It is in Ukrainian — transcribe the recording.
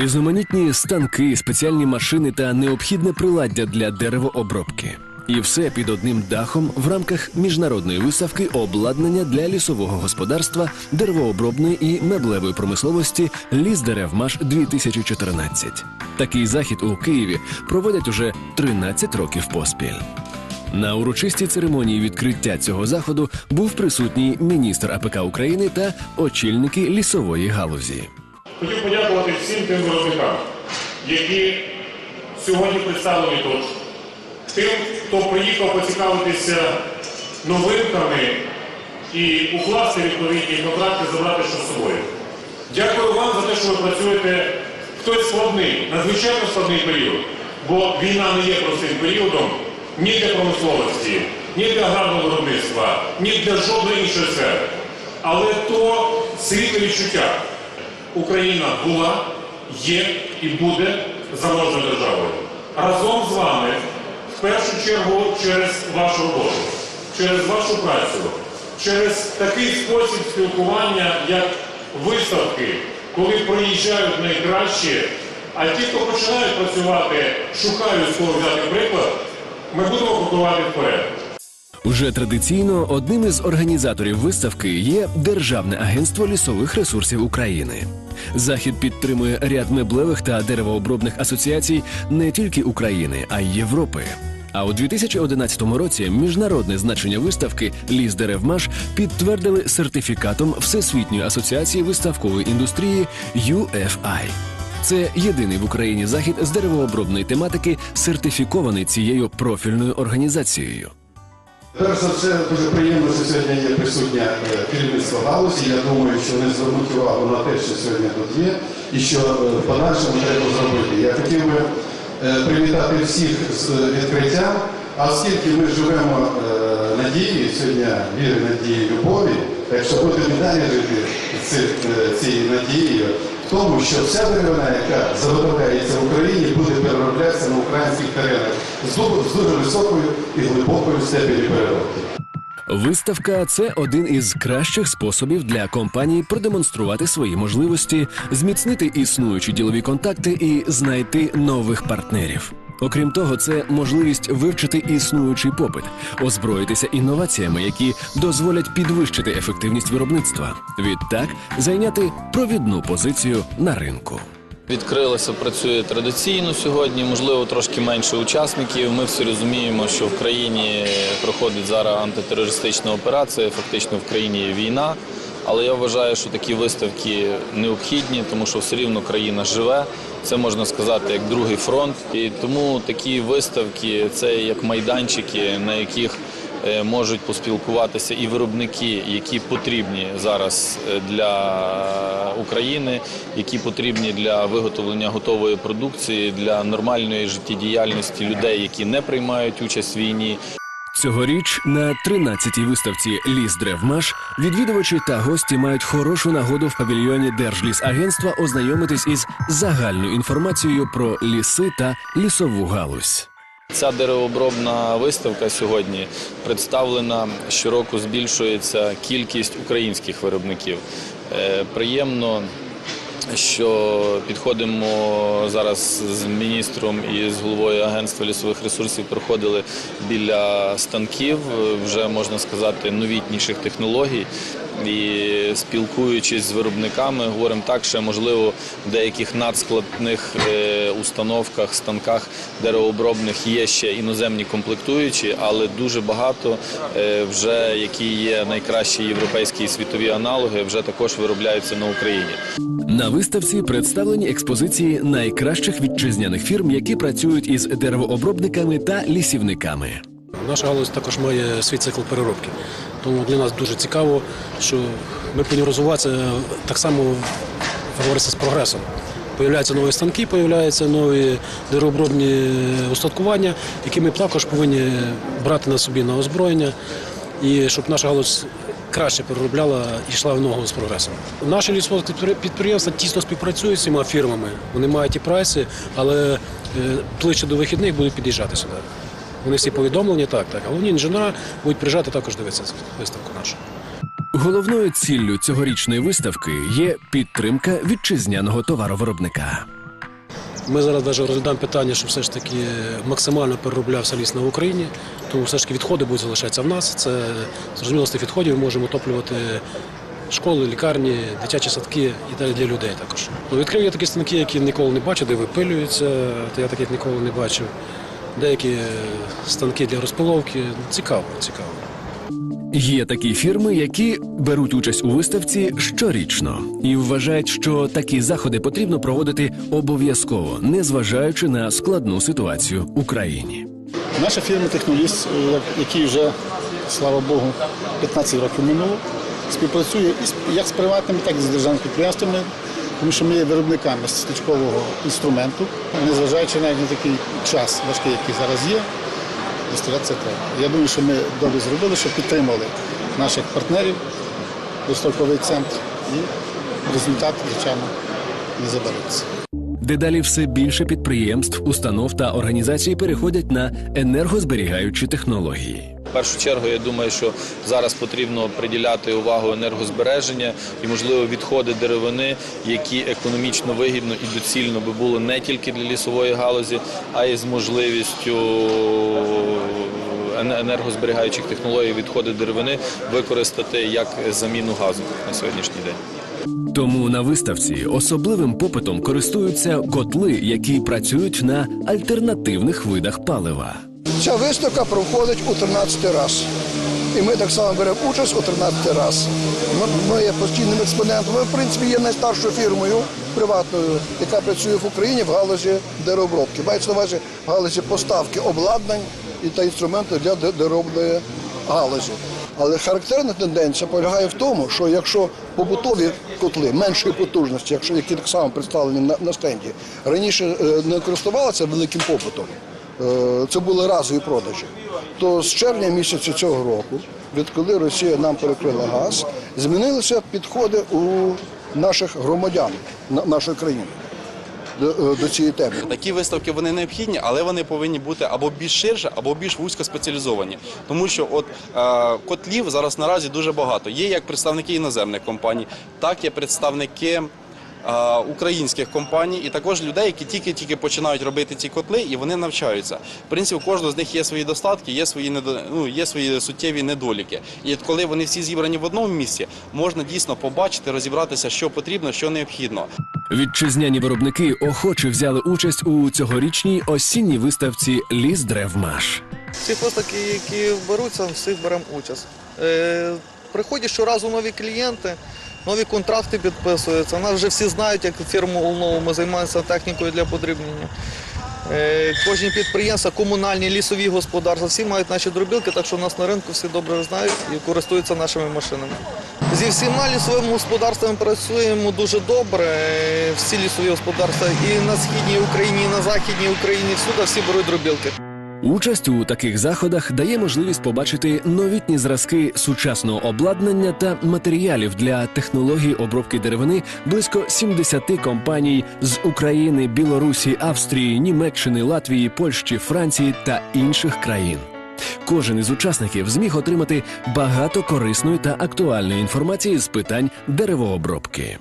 Різноманітні станки, спеціальні машини та необхідне приладдя для деревообробки. І все під одним дахом в рамках міжнародної виставки обладнання для лісового господарства, деревообробної і меблевої промисловості Ліс Деревмаш 2014. Такий захід у Києві проводять уже 13 років поспіль. На урочистій церемонії відкриття цього заходу був присутній міністр АПК України та очільники лісової галузі. Хотів подякувати всім тим виробникам, які сьогодні представлені тут, тим, хто приїхав поцікавитися новинками і укласти відповідні контракти, забрати що з собою. Дякую вам за те, що ви працюєте в той складний, надзвичайно складний період, бо війна не є простим періодом ні для промисловості, ні для аграрного виробництва, ні для жодної іншої сфери. Але то світле відчуття. Україна була, є і буде заможною державою. Разом з вами, в першу чергу, через вашу роботу, через вашу працю, через такий спосіб спілкування, як виставки, коли приїжджають найкращі, а ті, хто починають працювати, шукають з взяти приклад, ми будемо крокувати вперед. Уже традиційно одним із організаторів виставки є Державне агентство лісових ресурсів України. Захід підтримує ряд меблевих та деревообробних асоціацій не тільки України, а й Європи. А у 2011 році міжнародне значення виставки Ліс Деревмаш підтвердили сертифікатом Всесвітньої асоціації виставкової індустрії UFI. Це єдиний в Україні захід з деревообробної тематики, сертифікований цією профільною організацією. Перш за все, дуже приємно, що сьогодні є присутнє е, керівництво галузі. Я думаю, що вони звернуть увагу на те, що сьогодні тут є, і що е, в подальшому треба зробити. Я хотів би е, привітати всіх з відкриттям, а оскільки ми живемо надією, сьогодні віри, надії, любові, так що будемо далі жити цією надією, тому, що вся деревина, яка заготовляється в Україні, буде перероблятися на українських теренах з дуже високою і глибокою степені переробки. Виставка це один із кращих способів для компаній продемонструвати свої можливості, зміцнити існуючі ділові контакти і знайти нових партнерів. Окрім того, це можливість вивчити існуючий попит, озброїтися інноваціями, які дозволять підвищити ефективність виробництва. Відтак зайняти провідну позицію на ринку. Відкрилося, працює традиційно сьогодні. Можливо, трошки менше учасників. Ми всі розуміємо, що в країні проходить зараз антитерористична операція. Фактично в країні є війна. Але я вважаю, що такі виставки необхідні, тому що все рівно країна живе. Це можна сказати як другий фронт. І тому такі виставки це як майданчики, на яких е, можуть поспілкуватися і виробники, які потрібні зараз е, для України, які потрібні для виготовлення готової продукції, для нормальної життєдіяльності людей, які не приймають участь в війні. Цьогоріч на 13-й виставці Ліс Древмаш відвідувачі та гості мають хорошу нагоду в павільйоні Держлісагентства ознайомитись із загальною інформацією про ліси та лісову галузь. Ця деревообробна виставка сьогодні представлена щороку збільшується кількість українських виробників. Е, Приємно, що підходимо зараз з міністром і з головою агентства лісових ресурсів. Проходили біля станків, вже можна сказати, новітніших технологій. І спілкуючись з виробниками, говоримо так, що можливо в деяких надскладних е, установках, станках деревообробних є ще іноземні комплектуючі, але дуже багато е, вже які є найкращі європейські і світові аналоги, вже також виробляються на Україні. На виставці представлені експозиції найкращих вітчизняних фірм, які працюють із деревообробниками та лісівниками. Наша галузь також має свій цикл переробки. Тому для нас дуже цікаво, що ми повинні розвиватися так само говориться з прогресом. Появляються нові станки, появляються нові деревообробні устаткування, які ми також повинні брати на собі на озброєння, і щоб наша галузь краще переробляла і йшла в ногу з прогресом. Наші лісові підприємства тісно співпрацюють з цими фірмами. Вони мають і прайси, але е, ближче до вихідних будуть під'їжджати сюди. Вони всі повідомлені, так, так. Головні інженери будуть приїжджати також дивитися виставку нашу. Головною ціллю цьогорічної виставки є підтримка вітчизняного товаровиробника. Ми зараз навіть розглядаємо питання, що все ж таки максимально перероблявся ліс на Україні, тому все ж таки відходи будуть залишатися в нас. Це зрозуміло, з тих відходів ми можемо отоплювати школи, лікарні, дитячі садки і далі для людей також. Ну, відкрив я такі станки, які ніколи не бачив, де випилюються, то я таких ніколи не бачив. Деякі станки для розпиловки. Цікаво, цікаво. Є такі фірми, які беруть участь у виставці щорічно і вважають, що такі заходи потрібно проводити обов'язково, незважаючи на складну ситуацію в Україні. Наша фірма Техноліс, е, який вже, слава Богу, 15 років минуло, співпрацює як з приватними, так і з державними підприємствами, тому що ми є виробниками стичкового інструменту, незважаючи навіть на такий час важкий, який зараз є, виставляти це треба. Я думаю, що ми добре зробили, що підтримали наших партнерів, виставковий центр, і результат, звичайно, не забереться. Дедалі все більше підприємств, установ та організацій переходять на енергозберігаючі технології. В першу чергу, я думаю, що зараз потрібно приділяти увагу енергозбереження і, можливо, відходи деревини, які економічно вигідно і доцільно би було не тільки для лісової галузі, а й з можливістю енергозберігаючих технологій відходи деревини використати як заміну газу на сьогоднішній день. Тому на виставці особливим попитом користуються котли, які працюють на альтернативних видах палива. Ця виставка проходить у 13 раз. І ми так само беремо участь у 13 раз. Ми, ми є постійним експонентом. Ми, в принципі, є найстаршою фірмою приватною, яка працює в Україні в галузі деревообробки. Мається на увазі в галузі поставки обладнань і та інструментів для де- галузі. Але характерна тенденція полягає в тому, що якщо побутові котли меншої потужності, якщо які так само представлені на, на стенді, раніше е, не користувалися великим попитом, це були разові продажі. То з червня місяця цього року, відколи Росія нам перекрила газ, змінилися підходи у наших громадян на- нашої країни до, е, до цієї теми. Такі виставки вони необхідні, але вони повинні бути або більш ширше, або більш вузько спеціалізовані. Тому що от е, котлів зараз наразі дуже багато. Є як представники іноземних компаній, так є представники. Українських компаній і також людей, які тільки-тільки починають робити ці котли, і вони навчаються. В принципі, у кожного з них є свої достатки, є свої недо... ну, є свої суттєві недоліки. І от коли вони всі зібрані в одному місці, можна дійсно побачити, розібратися, що потрібно, що необхідно. Вітчизняні виробники охоче взяли участь у цьогорічній осінній виставці Ліс Древмаш. Всі виставки, які беруться, всіх беремо участь. Е, приходять щоразу нові клієнти, нові контракти підписуються. Нас вже всі знають, як фірму Улнову ми займаємося технікою для подрібнення. Е, кожні підприємства, комунальні, лісові господарства, всі мають наші дробілки, так що нас на ринку всі добре знають і користуються нашими машинами. Зі всіма лісовими господарствами працюємо дуже добре. Е, Всі лісові господарства і на східній Україні, і на західній Україні, всюди всі беруть дробілки. Участь у таких заходах дає можливість побачити новітні зразки сучасного обладнання та матеріалів для технологій обробки деревини близько 70 компаній з України, Білорусі, Австрії, Німеччини, Латвії, Польщі, Франції та інших країн. Кожен із учасників зміг отримати багато корисної та актуальної інформації з питань деревообробки.